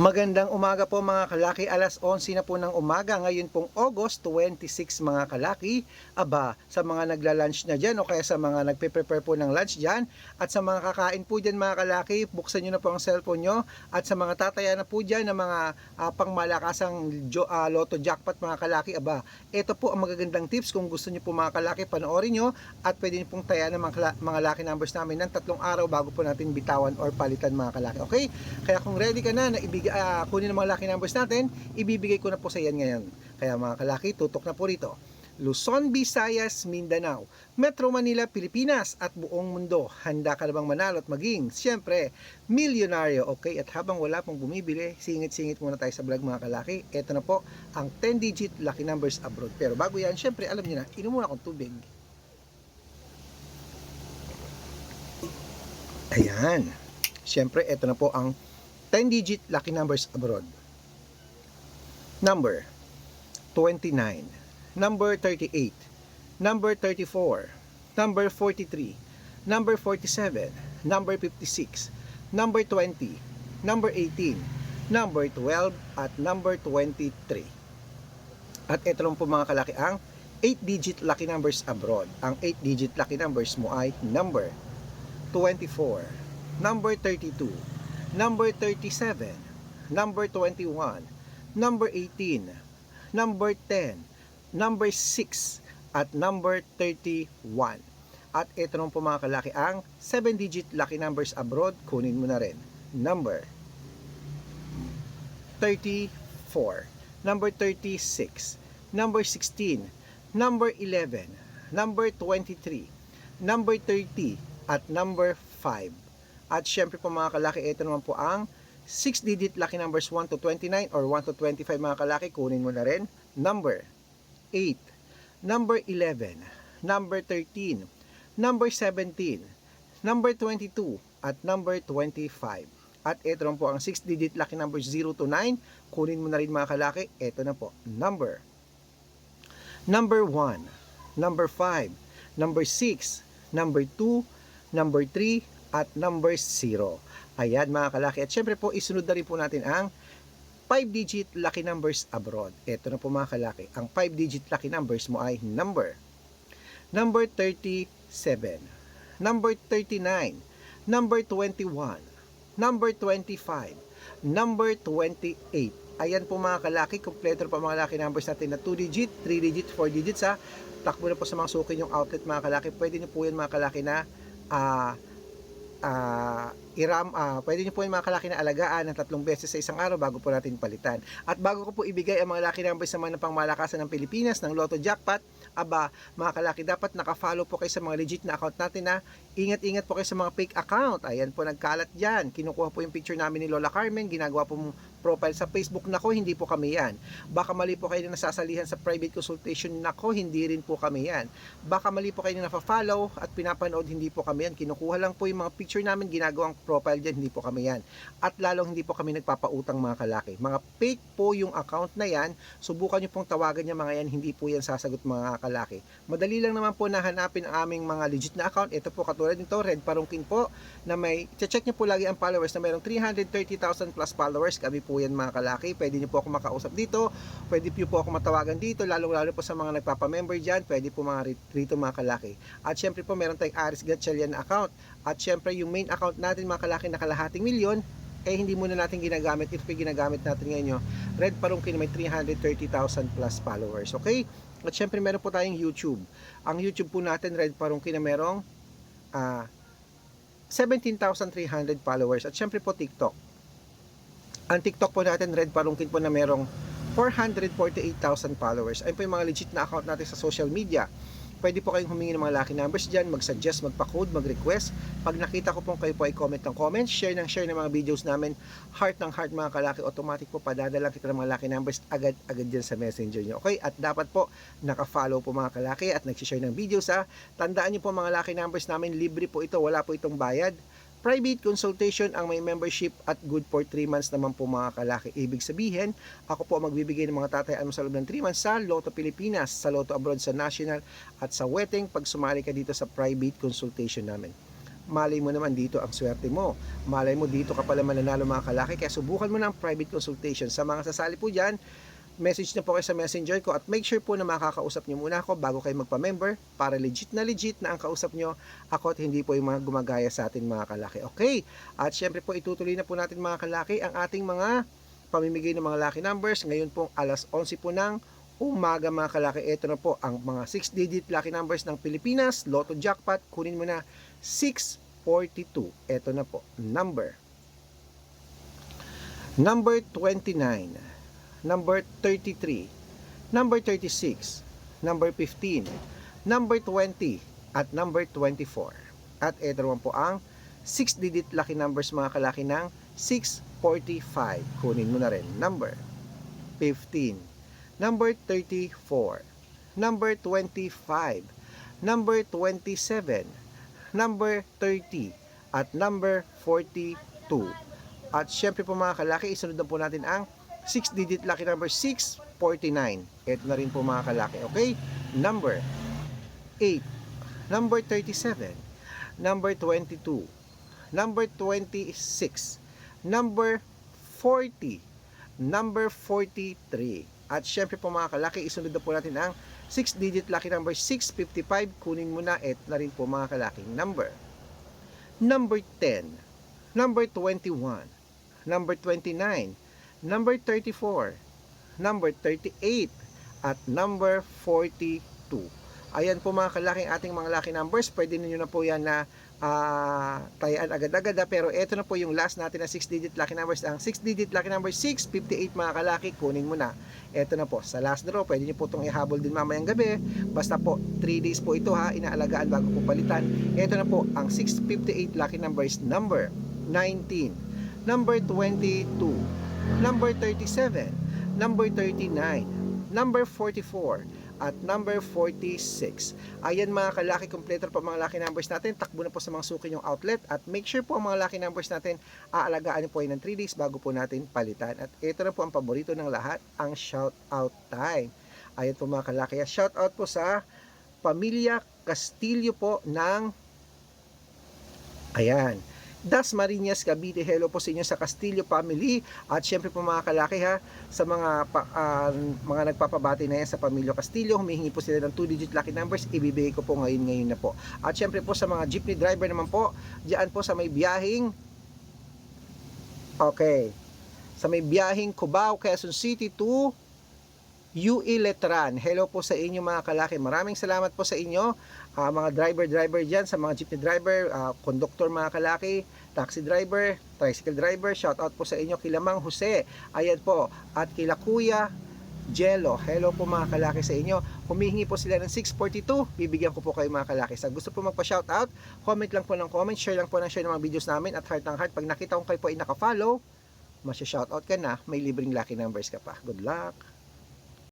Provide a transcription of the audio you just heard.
Magandang umaga po mga kalaki, alas 11 na po ng umaga, ngayon pong August 26 mga kalaki. Aba, sa mga nagla-lunch na dyan o kaya sa mga nagpe-prepare po ng lunch dyan at sa mga kakain po dyan mga kalaki, buksan nyo na po ang cellphone nyo at sa mga tataya na po dyan ng mga uh, pangmalakasang jo, ah, loto jackpot mga kalaki, aba, ito po ang magagandang tips kung gusto nyo po mga kalaki, panoorin nyo at pwede nyo pong taya ng mga, mga lucky numbers namin ng tatlong araw bago po natin bitawan or palitan mga kalaki. Okay? Kaya kung ready ka na na ah, kunin ang mga lucky numbers natin, ibibigay ko na po sa yan ngayon. Kaya mga kalaki, tutok na po rito. Luzon, Visayas, Mindanao, Metro Manila, Pilipinas at buong mundo. Handa ka na bang manalo at maging, siyempre, milyonaryo. Okay, at habang wala pong bumibili, singit-singit muna tayo sa vlog mga kalaki. Ito na po ang 10-digit lucky numbers abroad. Pero bago yan, siyempre, alam niyo na, inom muna akong tubig. Ayan. Siyempre, ito na po ang 10-digit lucky numbers abroad. Number 29, number 38, number 34, number 43, number 47, number 56, number 20, number 18, number 12, at number 23. At ito lang po mga kalaki ang 8-digit lucky numbers abroad. Ang 8-digit lucky numbers mo ay number 24, number 32, number 37, number 21, number 18, number 10, number 6, at number 31. At ito naman po mga kalaki ang 7-digit lucky numbers abroad. Kunin mo na rin. Number 34, number 36, number 16, number 11, number 23, number 30, at number 5. At syempre po mga kalaki, ito naman po ang 6-digit lucky numbers 1 to 29 or 1 to 25 mga kalaki, kunin mo na rin. Number 8, number 11, number 13, number 17, number 22, at number 25. At ito naman po ang 6-digit lucky numbers 0 to 9, kunin mo na rin mga kalaki, ito na po. Number. Number 1, number 5, number 6, number 2, number 3, at number 0. Ayan mga kalaki. At syempre po, isunod na rin po natin ang 5-digit lucky numbers abroad. Ito na po mga kalaki. Ang 5-digit lucky numbers mo ay number number 37, number 39, number 21, number 25, number 28. Ayan po mga kalaki, kompleto pa mga lucky numbers natin na 2 digit, 3 digit, 4 digits ha. Takbo na po sa mga suki yung outlet mga kalaki. Pwede nyo po yan mga kalaki na ah ah, iram, ah, pwede nyo po yung mga kalaki na alagaan ng tatlong beses sa isang araw bago po natin palitan. At bago ko po ibigay ang mga laki numbers sa mga pangmalakasan ng Pilipinas ng Lotto Jackpot, aba, mga kalaki, dapat nakafollow po kayo sa mga legit na account natin na ingat-ingat po kayo sa mga fake account. Ayan po, nagkalat dyan. Kinukuha po yung picture namin ni Lola Carmen, ginagawa po profile sa Facebook. Nako, hindi po kami yan. Baka mali po kayo na nasasalihan sa private consultation. Nako, hindi rin po kami yan. Baka mali po kayo na nafa-follow at pinapanood, hindi po kami yan. Kinukuha lang po yung mga picture namin, ginagawang profile dyan, hindi po kami yan. At lalong hindi po kami nagpapautang mga kalaki. Mga fake po yung account na yan. Subukan nyo pong tawagan niya mga yan, hindi po yan sasagot mga kalaki. Madali lang naman po na hanapin ang aming mga legit na account. Ito po katulad nito, Red Parungkin po, na may, check nyo po lagi ang followers na mayroong 330,000 plus followers. Kami po yan mga kalaki. Pwede nyo po ako makausap dito. Pwede po ako matawagan dito. Lalong-lalo po sa mga nagpapamember dyan. Pwede po mga rit- rito mga kalaki. At syempre po meron tayong Aris Gatchalian account. At syempre yung main account natin mga kalaki na kalahating milyon eh hindi muna natin ginagamit if ginagamit natin ngayon yung Red Parungkin may 330,000 plus followers okay at syempre meron po tayong YouTube ang YouTube po natin Red Parungkin na merong ah 17,300 followers at syempre po TikTok ang TikTok po natin Red Parungkin po na merong 448,000 followers ayun po yung mga legit na account natin sa social media pwede po kayong humingi ng mga lucky numbers dyan, mag-suggest, magpa-code, mag-request. Pag nakita ko po kayo po ay comment ng comment, share ng share ng mga videos namin, heart ng heart mga kalaki, automatic po padadala kita ng mga lucky numbers agad-agad dyan sa messenger nyo. Okay? At dapat po naka-follow po mga kalaki at nag-share ng videos ha. Tandaan nyo po mga lucky numbers namin, libre po ito, wala po itong bayad. Private consultation ang may membership at good for 3 months naman po mga kalaki. Ibig sabihin, ako po ang magbibigay ng mga tatayaan mo sa loob ng 3 months sa Lotto Pilipinas, sa Lotto Abroad sa National at sa Weteng pag sumali ka dito sa private consultation namin. malay mo naman dito ang swerte mo. Malay mo dito ka pala mananalo mga kalaki. Kaya subukan mo ng private consultation. Sa mga sasali po dyan, message na po kayo sa messenger ko at make sure po na makakausap nyo muna ako bago kayo magpa-member para legit na legit na ang kausap nyo ako at hindi po yung mga gumagaya sa atin mga kalaki. Okay? At syempre po itutuloy na po natin mga kalaki ang ating mga pamimigay ng mga lucky numbers. Ngayon pong alas 11 po ng umaga mga kalaki. Ito na po ang mga 6-digit lucky numbers ng Pilipinas. Lotto Jackpot. Kunin mo na 642. Ito na po. Number. Number 29. Number 33. Number 36. Number 15. Number 20. At number 24. At ito naman po ang 6-digit lucky numbers mga kalaki ng 645. Kunin mo na rin. Number 15. Number 34. Number 25. Number 27. Number 30. At number 42. At syempre po mga kalaki, isunod na po natin ang 6-digit lucky number 649. Ito na rin po mga kalaki. Okay? Number 8. Number 37. Number 22. Number 26. Number 40. Number 43. At syempre po mga kalaki, isunod na po natin ang 6-digit lucky number 655. Kunin mo na. Ito na rin po mga kalaki. Number. Number 10. Number 21. Number 29. Number 34. Number 38. At number 42. Ayan po mga kalaking ating mga lucky numbers. Pwede ninyo na po yan na ah, tayaan agad-agad. ah. Pero ito na po yung last natin na 6-digit lucky numbers. Ang 6-digit lucky number 658 mga kalaki. Kunin mo na. Ito na po. Sa last draw, pwede nyo po itong ihabol din mamayang gabi. Basta po, 3 days po ito ha. Inaalagaan bago po palitan. Ito na po ang 658 lucky numbers. Number 19. Number 22. Number 37. Number 39. Number 44 at number 46. Ayan mga kalaki kompleto po mga lucky numbers natin. Takbo na po sa mga suki yung outlet at make sure po ang mga lucky numbers natin aalagaan po yan ng 3 days bago po natin palitan. At ito na po ang paborito ng lahat, ang shout out time. Ayan po mga kalaki. Shout out po sa Pamilya Castillo po ng Ayan. Das Marinas Cavite. Hello po sa inyo sa Castillo family. At syempre po mga kalaki ha, sa mga pa, ah, mga nagpapabati na yan sa Pamilya Castillo, humihingi po sila ng 2-digit lucky numbers. Ibibigay ko po ngayon ngayon na po. At syempre po sa mga jeepney driver naman po, diyan po sa may biyahing Okay. Sa may biyahing Cubao, Quezon City to UE Letran. Hello po sa inyo mga kalaki. Maraming salamat po sa inyo. Ah, mga driver-driver dyan, sa mga jeepney driver, ah, conductor mga kalaki, taxi driver, tricycle driver. Shout out po sa inyo kila Mang Jose. Ayan po. At kila Kuya Jello. Hello po mga kalaki sa inyo. Humihingi po sila ng 642. Bibigyan ko po kayo mga kalaki. Sa gusto po magpa-shoutout, comment lang po ng comment, share lang po ng share ng mga videos namin at heart ng heart. Pag nakita ko kayo po ay naka-follow, masya-shoutout ka na, may libreng lucky numbers ka pa. Good luck!